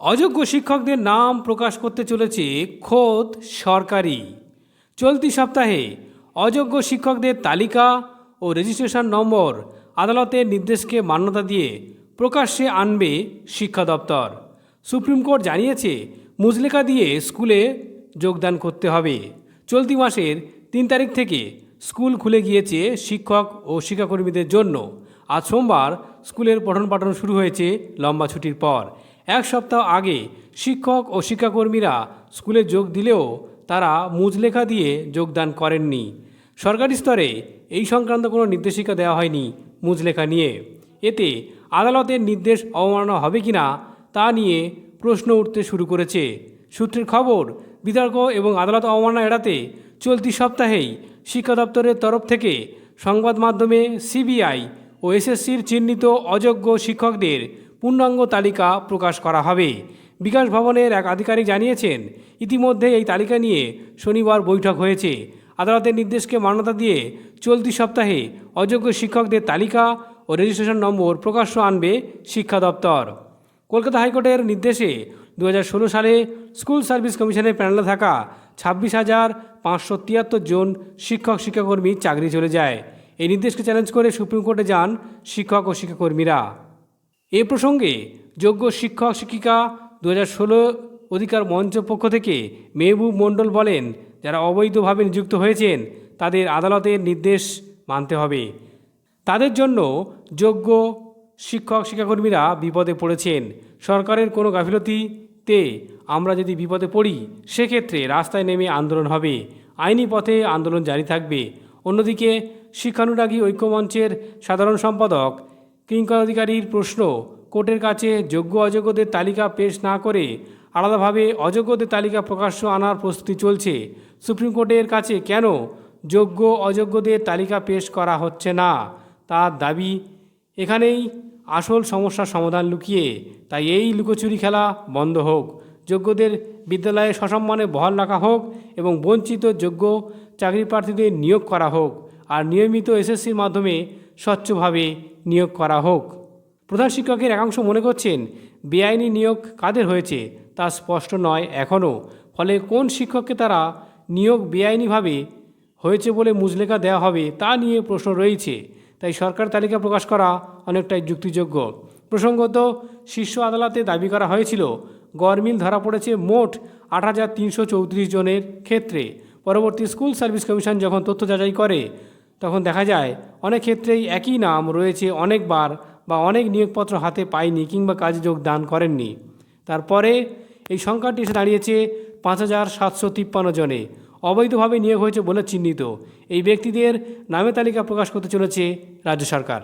অযোগ্য শিক্ষকদের নাম প্রকাশ করতে চলেছে খোদ সরকারি। চলতি সপ্তাহে অযোগ্য শিক্ষকদের তালিকা ও রেজিস্ট্রেশন নম্বর আদালতের নির্দেশকে মান্যতা দিয়ে প্রকাশ্যে আনবে শিক্ষা দপ্তর। সুপ্রিম কোর্ট জানিয়েছে, মুজলেখা দিয়ে স্কুলে যোগদান করতে হবে। চলতি মাসের তিন তারিখ থেকে স্কুল খুলে গিয়েছে শিক্ষক ও শিক্ষাকর্মীদের জন্য। আজ সোমবার স্কুলের পঠন পাঠন শুরু হয়েছে লম্বা ছুটির পর। এক সপ্তাহ আগে শিক্ষক ও শিক্ষাকর্মীরা স্কুলে যোগ দিলেও তারা মুজলেখা দিয়ে যোগদান করেননি। সরকারি স্তরে এই সংক্রান্ত কোনো নির্দেশিকা দেওয়া হয়নি মুজলেখা নিয়ে। এতে আদালতের নির্দেশ অবমাননা হবে কিনা তা নিয়ে প্রশ্ন উঠতে শুরু করেছে। সূত্রের খবর, বিতর্ক এবং আদালত অবমাননা এড়াতে চলতি সপ্তাহেই শিক্ষা দপ্তরের তরফ থেকে সংবাদ মাধ্যমে সিবিআই ও এসএসসির চিহ্নিত অযোগ্য শিক্ষকদের পূর্ণাঙ্গ তালিকা প্রকাশ করা হবে। বিকাশ ভবনের এক আধিকারিক জানিয়েছেন ইতিমধ্যে এই তালিকা নিয়ে শনিবার বৈঠক হয়েছে। আদালতের নির্দেশকে মান্যতা দিয়ে চলতি সপ্তাহে অযোগ্য শিক্ষকদের তালিকা ও রেজিস্ট্রেশন নম্বর প্রকাশ্য আনবে শিক্ষা দপ্তর। কলকাতা হাইকোর্টের নির্দেশে দু হাজার ষোলো সালে স্কুল সার্ভিস কমিশনের প্যানেলে থাকা ছাব্বিশ হাজার পাঁচশো তিয়াত্তর জন শিক্ষক শিক্ষাকর্মী চাকরি চলে যায়। এই নির্দেশকে চ্যালেঞ্জ করে সুপ্রিম কোর্টে যান শিক্ষক ও শিক্ষাকর্মীরা। এ প্রসঙ্গে যোগ্য শিক্ষক, শিক্ষিকা দু অধিকার মঞ্চ পক্ষ থেকে মেহবুব মণ্ডল বলেন, যারা অবৈধভাবে নিযুক্ত হয়েছেন, তাদের আদালতের নির্দেশ মানতে হবে। তাদের জন্য যোগ্য শিক্ষক, শিক্ষাকর্মীরা বিপদে পড়েছেন। সরকারের কোনো গাফিলতিতে আমরা যদি বিপদে পড়ি, সেক্ষেত্রে রাস্তায় নেমে আন্দোলন হবে। আইনি পথে আন্দোলন জারি থাকবে। অন্যদিকে শিক্ষানুরাগী ঐক্যমঞ্চের সাধারণ সম্পাদক কিঙ্কর অধিকারীর প্রশ্ন, কোর্টের কাছে যোগ্য অযোগ্যদের তালিকা পেশ না করে আলাদাভাবে অযোগ্যদের তালিকা প্রকাশ্য আনার প্রস্তুতি চলছে। সুপ্রিম কোর্টের কাছে কেন যোগ্য অযোগ্যদের তালিকা পেশ করা হচ্ছে না? তার দাবি, এখানেই আসল সমস্যার সমাধান লুকিয়ে, তাই এই লুকোচুরি খেলা বন্ধ হোক। যোগ্যদের বিদ্যালয়ে সসম্মানে বহাল রাখা হোক এবং বঞ্চিত যোগ্য চাকরি প্রার্থীদের নিয়োগ করা হোক। আর নিয়মিত এসএসসির মাধ্যমে স্বচ্ছভাবে নিয়োগ করা হোক। প্রধান শিক্ষকের একাংশ মনে করছেন, বেআইনি নিয়োগ কাদের হয়েছে তা স্পষ্ট নয় এখনও। ফলে কোন শিক্ষককে তারা নিয়োগ বেআইনিভাবে হয়েছে বলে মুজলেখা দেওয়া হবে তা নিয়ে প্রশ্ন রয়েছে। তাই সরকার তালিকা প্রকাশ করা অনেকটাই যুক্তিযোগ্য। প্রসঙ্গত, শীর্ষ আদালতে দাবি করা হয়েছিল গরমিল ধরা পড়েছে মোট আট হাজার তিনশো চৌত্রিশ জনের ক্ষেত্রে। পরবর্তী স্কুল সার্ভিস কমিশন যখন তথ্য যাচাই করে তখন দেখা যায় অনেক ক্ষেত্রেই একই নাম রয়েছে অনেকবার বা অনেক নিয়োগপত্র হাতে পায়নি কিংবা কাজে যোগদান করেননি। তারপরে এই সংখ্যাটি এসে দাঁড়িয়েছে পাঁচ হাজার সাতশো তিপ্পান্ন জনে। অবৈধভাবে নিয়োগ হয়েছে বলে চিহ্নিত। এই ব্যক্তিদের নামে তালিকা প্রকাশ করতে চলেছে রাজ্য সরকার।